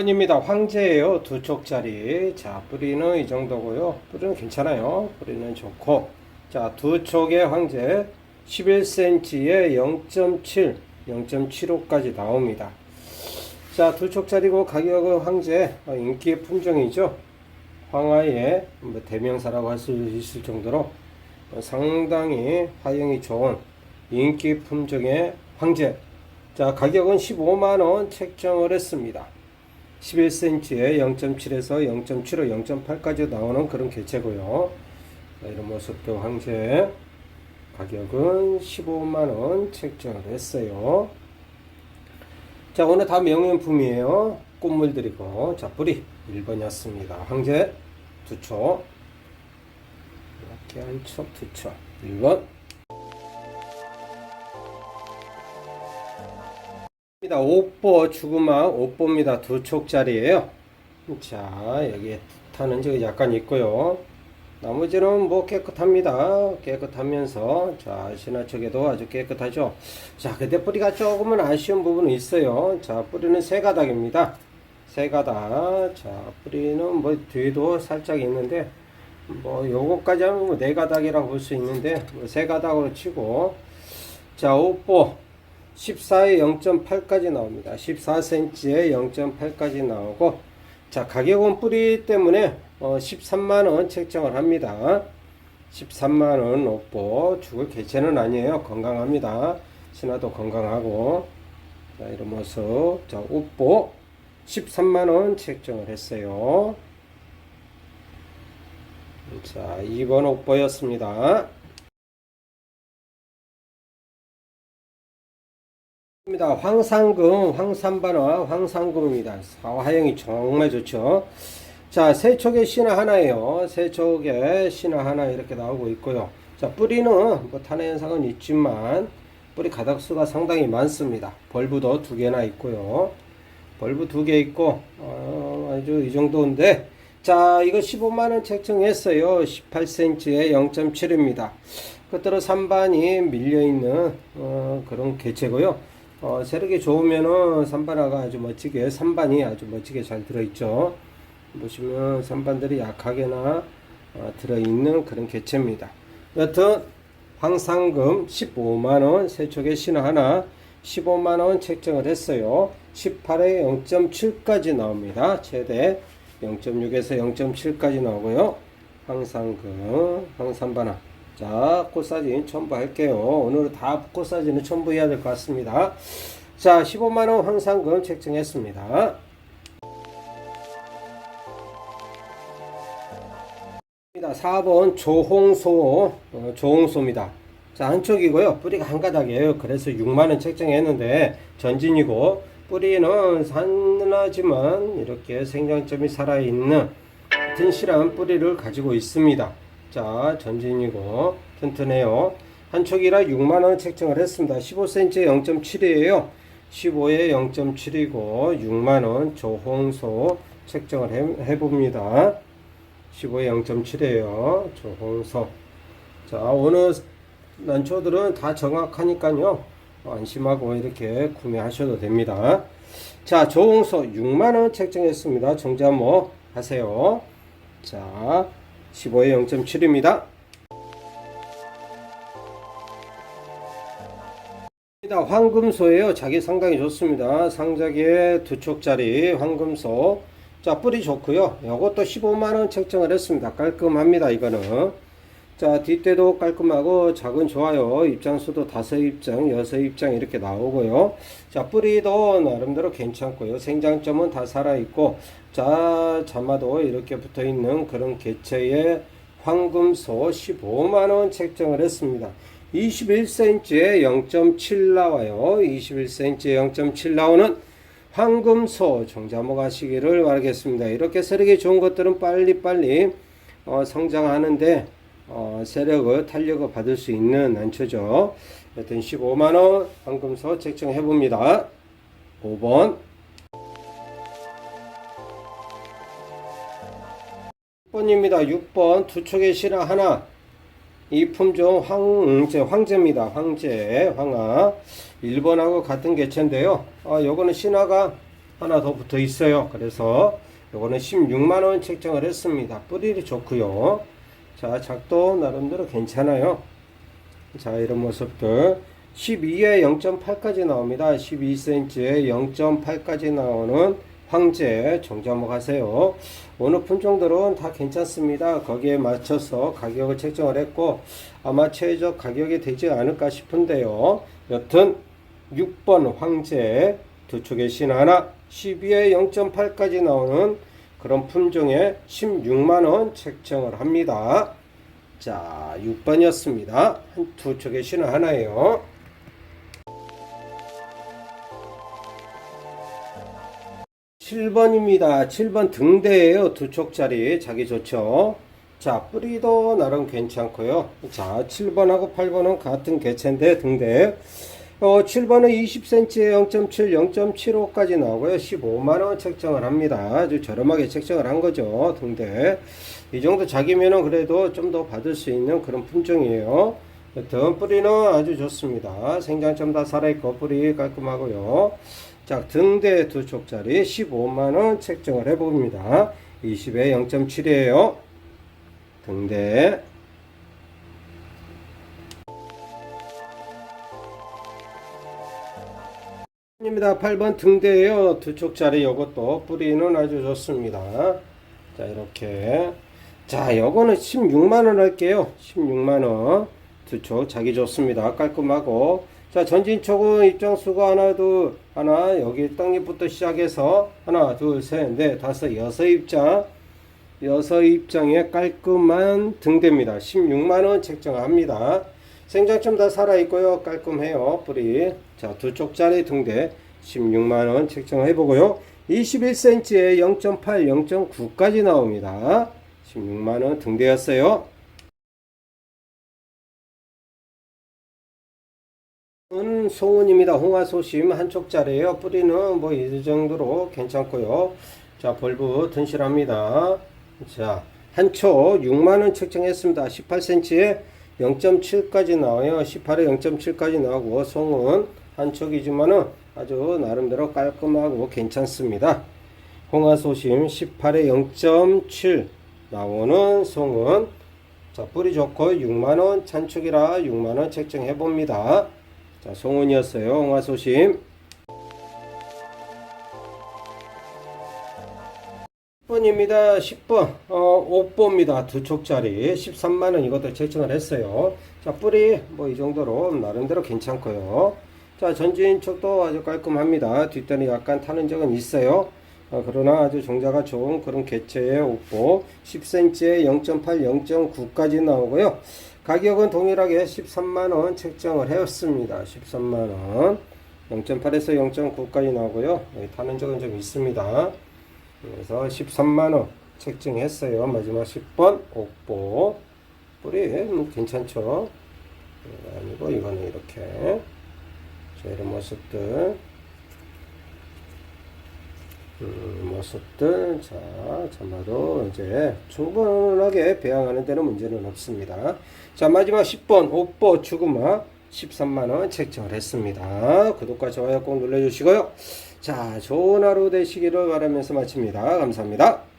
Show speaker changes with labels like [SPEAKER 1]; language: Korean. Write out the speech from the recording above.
[SPEAKER 1] 1번입니다. 황제예요. 두 촉짜리. 자, 뿌리는 이 정도고요. 뿌리는 괜찮아요. 뿌리는 좋고. 자, 두 촉의 황제 11cm에 0.7, 0.75까지 나옵니다. 자, 두 촉짜리고 가격은 황제 어, 인기 품종이죠. 황화의 뭐 대명사라고 할 수 있을 정도로 어, 상당히 화형이 좋은 인기 품종의 황제. 자, 가격은 15만 원 책정을 했습니다. 11cm에 0.7에서 0.75, 0.8까지 나오는 그런 개체고요. 자, 이런 모습도 황제 가격은 15만원 책정을 했어요. 자, 오늘 다 명품이에요. 꽃물들이고. 자, 뿌리 1번이었습니다. 황제 두 촉. 이렇게 한 촉, 두 촉. 1번. 입니다. 오뽀 주구막 오뽀입니다. 두 촉짜리예요. 자 여기에 타는 저 약간 있고요. 나머지는 뭐 깨끗합니다. 깨끗하면서 자 신화 쪽에도 아주 깨끗하죠. 자 근데 뿌리가 조금은 아쉬운 부분은 있어요. 자 뿌리는 세 가닥입니다. 세 가닥. 자 뿌리는 뭐 뒤에도 살짝 있는데 뭐 요거까지 하면 뭐 네 가닥이라고 볼 수 있는데 뭐 세 가닥으로 치고 자 오뽀 14에 0.8까지 나옵니다. 14cm에 0.8까지 나오고 자 가격은 뿌리 때문에 어, 13만원 책정을 합니다. 13만원 오뽀 죽을 개체는 아니에요. 건강합니다. 신화도 건강하고 자 이런 모습 자 오뽀 13만원 책정을 했어요. 자 2번 오뽀였습니다. 입니다. 황상금, 황산반화, 황상금입니다. 화형이 정말 좋죠. 자, 세촉의 신화 하나예요. 세촉의 신화 하나 이렇게 나오고 있고요. 자, 뿌리는 뭐 탄핵 현상은 있지만 뿌리 가닥수가 상당히 많습니다. 벌브도 두 개나 있고요. 벌브 두 개 있고 어, 아주 이 정도인데 자, 이거 15만 원 책정했어요. 18cm에 0.7입니다. 끝으로 3반이 밀려 있는 어, 그런 개체고요. 어, 세력이 좋으면은 삼반화가 아주 멋지게 3반이 아주 멋지게 잘 들어있죠. 보시면 3반들이 약하게나 어, 들어있는 그런 개체입니다. 여튼 황상금 15만원 세척의 신화 하나 15만원 책정을 했어요. 18에 0.7까지 나옵니다. 최대 0.6에서 0.7까지 나오고요. 황상금, 황산반화. 자, 꽃사진 첨부할게요. 오늘 다 꽃사진을 첨부해야 될 것 같습니다. 자, 15만원 황상금 책정했습니다. 4번 조홍소, 어, 조홍소입니다. 자, 한쪽이고요. 뿌리가 한 가닥이에요. 그래서 6만원 책정했는데, 전진이고, 뿌리는 산하지만 이렇게 생장점이 살아있는 튼실한 뿌리를 가지고 있습니다. 자, 전진이고 튼튼해요. 한 촉이라 6만원 책정을 했습니다. 15cm에 0.7이에요. 15에 0.7이고 6만원 조홍소 책정을 해, 해봅니다. 15에 0.7이에요. 조홍소. 자, 오늘 난초들은 다 정확하니까요. 안심하고 이렇게 구매하셔도 됩니다. 자, 조홍소 6만원 책정했습니다. 정자 뭐 하세요. 자, 15에 0.7입니다. 황금소예요. 자기 상당히 좋습니다. 상자기에 두 촉짜리 황금소. 자, 뿌리 좋고요. 이것도 15만원 책정을 했습니다. 깔끔합니다. 이거는. 자, 뒷대도 깔끔하고 작은 좋아요. 입장수도 다섯 입장, 여섯 입장 이렇게 나오고요. 자, 뿌리도 나름대로 괜찮고요. 생장점은 다 살아있고, 자, 자마도 이렇게 붙어 있는 그런 개체의 황금소 15만원 책정을 했습니다. 21cm에 0.7 나와요. 21cm에 0.7 나오는 황금소 정자목 하시기를 바라겠습니다. 이렇게 세력이 좋은 것들은 빨리빨리 어, 성장하는데 어, 세력을 탄력을 받을 수 있는 난초죠. 여튼 15만원 황금소 책정해 봅니다. 5번 6번입니다. 6번 두 촉의 실화 하나 이 품종 황제 황제입니다. 황제 황하 1번하고 같은 개체인데요. 아, 요거는 신화가 하나 더 붙어 있어요. 그래서 요거는 16만 원 책정을 했습니다. 뿌리를 좋고요. 자, 작도 나름대로 괜찮아요. 자, 이런 모습들. 12에 0.8까지 나옵니다. 12cm에 0.8까지 나오는 황제 정자목 하세요. 어느 품종들은 다 괜찮습니다. 거기에 맞춰서 가격을 책정을 했고 아마 최적 가격이 되지 않을까 싶은데요. 여튼 6번 황제 두 촉의 신 하나 12에 0.8까지 나오는 그런 품종에 16만원 책정을 합니다. 자, 6번이었습니다. 한두 촉의 신 하나예요. 7번입니다. 7번 등대예요. 두 촉짜리 자기 좋죠. 자, 뿌리도 나름 괜찮고요. 자, 7번하고 8번은 같은 개체인데 등대. 어, 7번은 20cm에 0.7, 0.75까지 나오고요. 15만원 책정을 합니다. 아주 저렴하게 책정을 한 거죠. 등대. 이 정도 작이면은 그래도 좀 더 받을 수 있는 그런 품종이에요. 여튼 뿌리는 아주 좋습니다. 생장점 다 살아있고 뿌리 깔끔하고요. 자, 등대 두 촉짜리 15만원 책정을 해봅니다. 20에 0.7이에요. 등대. 입니다. 8번 등대예요. 두 촉짜리 요것도 뿌리는 아주 좋습니다. 자, 이렇게. 자, 요거는 16만원 할게요. 16만원. 두 촉 자기 좋습니다. 깔끔하고. 자, 전진촉은 입장수가 하나, 둘, 하나, 여기 떡잎부터 시작해서 하나, 둘, 셋, 넷, 다섯, 여섯 입장. 여섯 입장에 깔끔한 등대입니다. 16만원 책정합니다. 생장점 다 살아있고요. 깔끔해요. 뿌리. 자, 두 쪽짜리 등대 16만원 책정해보고요. 21cm에 0.8, 0.9까지 나옵니다. 16만원 등대였어요. 은 송은입니다. 홍화 소심 한 쪽짜리예요. 뿌리는 뭐 이 정도로 괜찮고요. 자, 벌브 튼실합니다. 자, 한초 6만원 책정했습니다. 18cm에 0.7까지 나와요. 18에 0.7까지 나오고 송은 한 촉이지만은 아주 나름대로 깔끔하고 괜찮습니다. 홍화소심 18에 0.7 나오는 송은 자 뿌리 좋고 6만원 찬촉이라 6만원 책정해 봅니다. 자 송은이었어요. 홍화소심 10번입니다. 10번. 어, 5번입니다. 두 촉짜리. 13만원 이것도 책정을 했어요. 자, 뿌리 뭐 이 정도로 나름대로 괜찮고요. 자, 전진 촉도 아주 깔끔합니다. 뒷단이 약간 타는 적은 있어요. 어, 그러나 아주 종자가 좋은 그런 개체의 옥보 10cm에 0.8, 0.9까지 나오고요. 가격은 동일하게 13만원 책정을 했습니다. 13만원. 0.8에서 0.9까지 나오고요. 타는 적은 좀 있습니다. 그래서 13만원 책정했어요. 마지막 10번 옥보 뿌리 음, 괜찮죠? 네, 아니고 이거는 이렇게 자, 이런 모습들 음, 모습들 자 참마도 이제 충분하게 배양하는 데는 문제는 없습니다. 자 마지막 10번 옥보 주구마 13만원 책정을 했습니다. 구독과 좋아요 꼭 눌러주시고요. 자, 좋은 하루 되시기를 바라면서 마칩니다. 감사합니다.